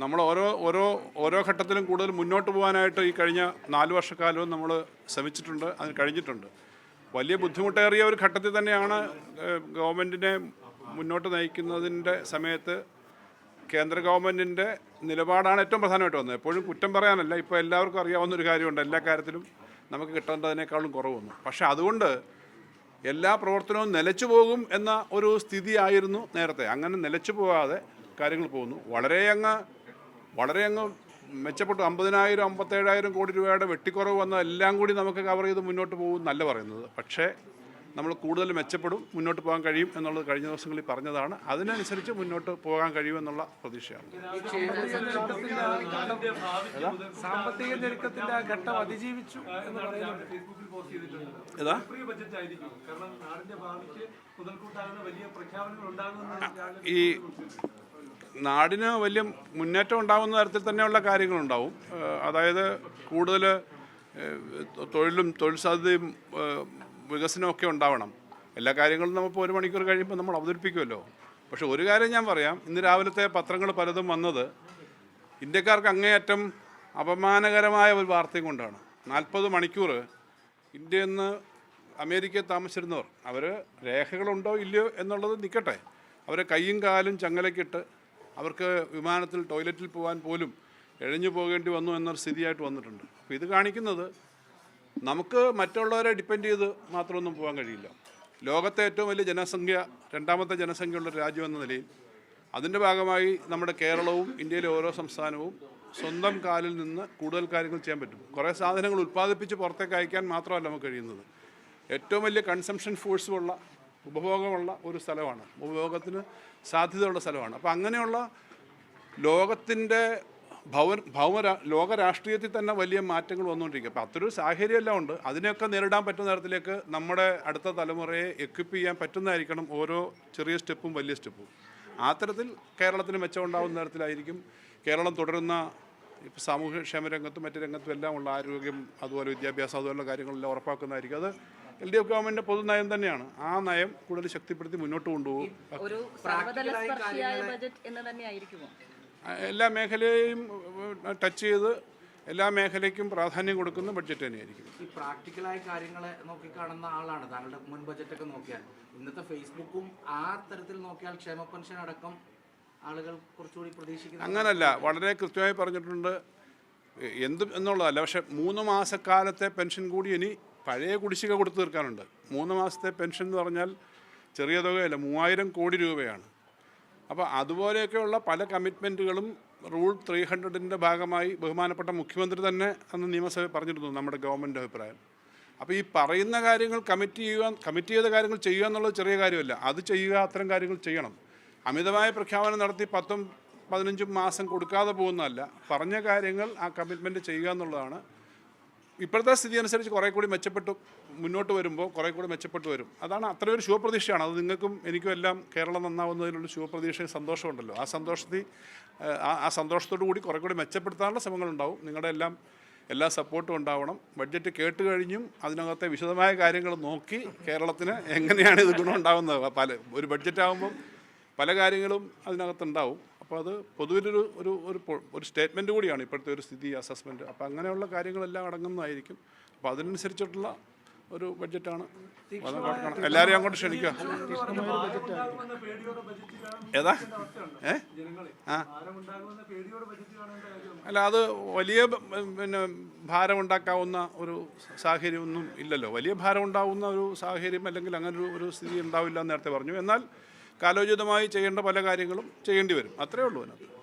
നമ്മൾ ഓരോ ഓരോ ഓരോ ഘട്ടത്തിലും കൂടുതൽ മുന്നോട്ട് പോകാനായിട്ട് ഈ കഴിഞ്ഞ നാല് വർഷക്കാലവും നമ്മൾ ശ്രമിച്ചിട്ടുണ്ട് അത് കഴിഞ്ഞിട്ടുണ്ട്. വലിയ ബുദ്ധിമുട്ടേറിയ ഒരു ഘട്ടത്തിൽ തന്നെയാണ് ഗവൺമെന്റിനെ മുന്നോട്ട് നയിക്കുന്നതിന്റെ സമയത്ത് കേന്ദ്ര ഗവൺമെന്റിന്റെ നിലപാടാണ് ഏറ്റവും പ്രധാനമായിട്ട് വന്നത്. എപ്പോഴും കുറ്റം പറയാനല്ല ഇപ്പോൾ എല്ലാവർക്കും അറിയാവുന്ന ഒരു കാര്യമുണ്ട് എല്ലാ കാര്യത്തിലും നമുക്ക് കിട്ടേണ്ടതിനേക്കാളും കുറവൊന്നും. പക്ഷേ അതുകൊണ്ട് എല്ലാ പ്രവർത്തനവും നിലച്ചു പോകും എന്ന ഒരു സ്ഥിതിയായിരുന്നു നേരത്തെ. അങ്ങനെ നിലച്ചു പോകാതെ കാര്യങ്ങൾ പോകുന്നു. വളരെ അങ്ങ് വളരെ അങ്ങ് മെച്ചപ്പെട്ടു. അമ്പതിനായിരം അമ്പത്തേഴായിരം കോടി രൂപയുടെ വെട്ടിക്കുറവ് വന്ന എല്ലാം കൂടി നമുക്ക് കവർ ചെയ്ത് മുന്നോട്ട് പോകും നല്ല പറയുന്നത്. പക്ഷേ നമ്മൾ കൂടുതൽ മെച്ചപ്പെടും മുന്നോട്ട് പോകാൻ കഴിയും എന്നുള്ളത് കഴിഞ്ഞ ദിവസങ്ങളിൽ പറഞ്ഞതാണ്. അതിനനുസരിച്ച് മുന്നോട്ട് പോകാൻ കഴിയുമെന്നുള്ള പ്രതീക്ഷയാണ്. ഈ നാടിന് വലിയ മുന്നേറ്റം ഉണ്ടാകുന്ന തരത്തിൽ തന്നെയുള്ള കാര്യങ്ങളുണ്ടാവും. അതായത് കൂടുതൽ തൊഴിലും തൊഴിൽ സാധ്യതയും വികസനമൊക്കെ ഉണ്ടാവണം. എല്ലാ കാര്യങ്ങളും നമുക്ക് ഒരു മണിക്കൂർ കഴിയുമ്പോൾ നമ്മൾ അവതരിപ്പിക്കുമല്ലോ പക്ഷെ ഒരു കാര്യം ഞാൻ പറയാം. ഇന്ന് രാവിലത്തെ പത്രങ്ങൾ പലതും വന്നത് ഇന്ത്യക്കാർക്ക് അങ്ങേയറ്റം അപമാനകരമായ ഒരു വാർത്തയും കൊണ്ടാണ്. നാൽപ്പത് മണിക്കൂർ ഇന്ത്യയിൽ നിന്ന് അമേരിക്കയിൽ താമസിച്ചിരുന്നവർ അവർ രേഖകളുണ്ടോ ഇല്ലയോ എന്നുള്ളത് നിൽക്കട്ടെ അവരെ കൈയും കാലും ചങ്ങലക്കിട്ട് അവർക്ക് വിമാനത്തിൽ ടോയ്ലറ്റിൽ പോകാൻ പോലും എഴഞ്ഞു പോകേണ്ടി വന്നു എന്നൊരു സ്ഥിതിയായിട്ട് വന്നിട്ടുണ്ട്. അപ്പോൾ ഇത് കാണിക്കുന്നത് നമുക്ക് മറ്റുള്ളവരെ ഡിപ്പെൻഡ് ചെയ്ത് മാത്രമൊന്നും പോകാൻ കഴിയില്ല. ലോകത്തെ ഏറ്റവും വലിയ ജനസംഖ്യ രണ്ടാമത്തെ ജനസംഖ്യയുള്ള രാജ്യം എന്ന നിലയിൽ അതിന്റെ ഭാഗമായി നമ്മുടെ കേരളവും ഇന്ത്യയിലെ ഓരോ സംസ്ഥാനവും സ്വന്തം കാലിൽ നിന്ന് കൂടുതൽ കാര്യങ്ങൾ ചെയ്യാൻ പറ്റും. കുറേ സാധനങ്ങൾ ഉൽപ്പാദിപ്പിച്ച് പുറത്തേക്ക് അയക്കാൻ മാത്രമല്ല നമുക്ക് കഴിയുന്നത്. ഏറ്റവും വലിയ കൺസംഷൻ ഫോഴ്സുമുള്ള ഉപഭോഗമുള്ള ഒരു സ്ഥലമാണ്. ഉപഭോഗത്തിന് സാധ്യതയുള്ള സ്ഥലമാണ്. അപ്പോൾ അങ്ങനെയുള്ള ലോകത്തിന്റെ ഭൗമ ഭൗമ ലോക രാഷ്ട്രീയത്തിൽ തന്നെ വലിയ മാറ്റങ്ങൾ വന്നുകൊണ്ടിരിക്കുക. അപ്പോൾ അത്രയൊരു സാഹചര്യമെല്ലാം ഉണ്ട്. അതിനെയൊക്കെ നേരിടാൻ പറ്റുന്ന തരത്തിലേക്ക് നമ്മുടെ അടുത്ത തലമുറയെ എക്വിപ്പ് ചെയ്യാൻ പറ്റുന്നതായിരിക്കണം ഓരോ ചെറിയ സ്റ്റെപ്പും വലിയ സ്റ്റെപ്പും. ആ തരത്തിൽ കേരളത്തിന് മെച്ചമുണ്ടാകുന്ന തരത്തിലായിരിക്കും. കേരളം തുടരുന്ന ഇപ്പോൾ സാമൂഹ്യക്ഷേമ രംഗത്തും മറ്റു രംഗത്തും എല്ലാം ഉള്ള ആരോഗ്യം അതുപോലെ വിദ്യാഭ്യാസം അതുപോലുള്ള കാര്യങ്ങളെല്ലാം ഉറപ്പാക്കുന്നതായിരിക്കും. അത് എൽ ഡി എഫ് ഗവൺമെന്റിന്റെ പൊതു നയം തന്നെയാണ്. ആ നയം കൂടുതൽ ശക്തിപ്പെടുത്തി മുന്നോട്ട് കൊണ്ടുപോകും. ഒരു സർവതല സ്പർശിയായ ബജറ്റ് എന്ന് തന്നെ ആയിരിക്കുമോ എല്ലാ മേഖലയെയും ടച്ച് ചെയ്ത് എല്ലാ മേഖലയ്ക്കും പ്രാധാന്യം കൊടുക്കുന്ന ബഡ്ജറ്റ് തന്നെയായിരിക്കും. ഈ പ്രാക്ടിക്കലായ കാര്യങ്ങളെ നോക്കിക്കാണുന്ന ആളാണ്. താങ്കളുടെ മുൻ ബജറ്റൊക്കെ നോക്കിയാൽ. ഇന്നത്തെ ഫേസ്ബുക്കും ആ തരത്തിൽ നോക്കിയാൽ ക്ഷേമ പെൻഷൻ അടക്കം ആളുകൾ കുറച്ചുകൂടി പ്രതീക്ഷിക്കുന്നു അങ്ങനല്ല. വളരെ കൃത്യമായി പറഞ്ഞിട്ടുണ്ട്. എന്ത് എന്നുള്ളതല്ല. പക്ഷെ മൂന്ന് മാസക്കാലത്തെ പെൻഷൻ കൂടി ഇനി പഴയ കുടിശ്ശിക കൊടുത്തു തീർക്കാനുണ്ട്. മൂന്ന് മാസത്തെ പെൻഷൻ എന്ന് പറഞ്ഞാൽ ചെറിയ തുകയല്ല മൂവായിരം കോടി രൂപയാണ്. അപ്പോൾ അതുപോലെയൊക്കെയുള്ള പല കമ്മിറ്റ്മെന്റുകളും റൂൾ ത്രീ ഹൺഡ്രഡിന്റെ ഭാഗമായി ബഹുമാനപ്പെട്ട മുഖ്യമന്ത്രി തന്നെ അന്ന് നിയമസഭ പറഞ്ഞിരുന്നു നമ്മുടെ ഗവൺമെന്റ് അഭിപ്രായം. അപ്പോൾ ഈ പറയുന്ന കാര്യങ്ങൾ കമ്മിറ്റ് ചെയ്യുക കമ്മിറ്റ് ചെയ്ത കാര്യങ്ങൾ ചെയ്യുക എന്നുള്ളത് ചെറിയ കാര്യമല്ല. അത് ചെയ്യുക അത്തരം കാര്യങ്ങൾ ചെയ്യണം. അമിതമായ പ്രഖ്യാപനം നടത്തി പത്തും പതിനഞ്ചും മാസം കൊടുക്കാതെ പോകുന്നതല്ല. പറഞ്ഞ കാര്യങ്ങൾ ആ കമ്മിറ്റ്മെന്റ് ചെയ്യുക എന്നുള്ളതാണ് ഇപ്പോഴത്തെ സ്ഥിതി അനുസരിച്ച് കുറേ കൂടി മെച്ചപ്പെട്ടു മുന്നോട്ട് വരുമ്പോൾ കുറേ കൂടി മെച്ചപ്പെട്ടു വരും. അതാണ് അത്രയൊരു ഒരു ശുഭപ്രതീക്ഷയാണ്. അത് നിങ്ങൾക്കും എനിക്കും എല്ലാം കേരളം നന്നാവുന്നതിനുള്ള ശുഭപ്രതീക്ഷയും സന്തോഷമുണ്ടല്ലോ ആ സന്തോഷത്തിൽ ആ സന്തോഷത്തോടു കൂടി കുറേ കൂടി മെച്ചപ്പെടുത്താനുള്ള ശ്രമങ്ങളുണ്ടാവും. നിങ്ങളുടെ എല്ലാം എല്ലാ സപ്പോർട്ടും ഉണ്ടാവണം. ബഡ്ജറ്റ് കേട്ട് കഴിഞ്ഞും അതിനകത്തെ വിശദമായ കാര്യങ്ങൾ നോക്കി കേരളത്തിന് എങ്ങനെയാണ് ഇത് ഗുണമുണ്ടാവുന്നത് പല ഒരു ബഡ്ജറ്റ് ആകുമ്പം പല കാര്യങ്ങളും അതിനകത്തുണ്ടാവും. അപ്പോൾ അത് പൊതുവിലൊരു ഒരു ഒരു ഒരു സ്റ്റേറ്റ്മെന്റ് കൂടിയാണ് ഇപ്പോഴത്തെ ഒരു സ്ഥിതി അസസ്മെന്റ് അപ്പോൾ അങ്ങനെയുള്ള കാര്യങ്ങളെല്ലാം അടങ്ങുന്നതായിരിക്കും. അപ്പോൾ അതിനനുസരിച്ചിട്ടുള്ള ഒരു ബഡ്ജറ്റാണ് എല്ലാവരെയും അങ്ങോട്ട് ക്ഷണിക്കുക. ഏതാ? ഏ? ആ. അല്ല അത് വലിയ പിന്നെ ഭാരം ഉണ്ടാക്കാവുന്ന ഒരു സാഹചര്യമൊന്നും ഇല്ലല്ലോ. വലിയ ഭാരം ഉണ്ടാവുന്ന ഒരു സാഹചര്യം അല്ലെങ്കിൽ അങ്ങനെ ഒരു ഒരു സ്ഥിതി ഉണ്ടാവില്ല എന്ന് നേരത്തെ പറഞ്ഞു. എന്നാൽ കാലോചിതമായി ചെയ്യേണ്ട പല കാര്യങ്ങളും ചെയ്യേണ്ടി വരും. അത്രേ ഉള്ളൂ അതിനകത്ത്.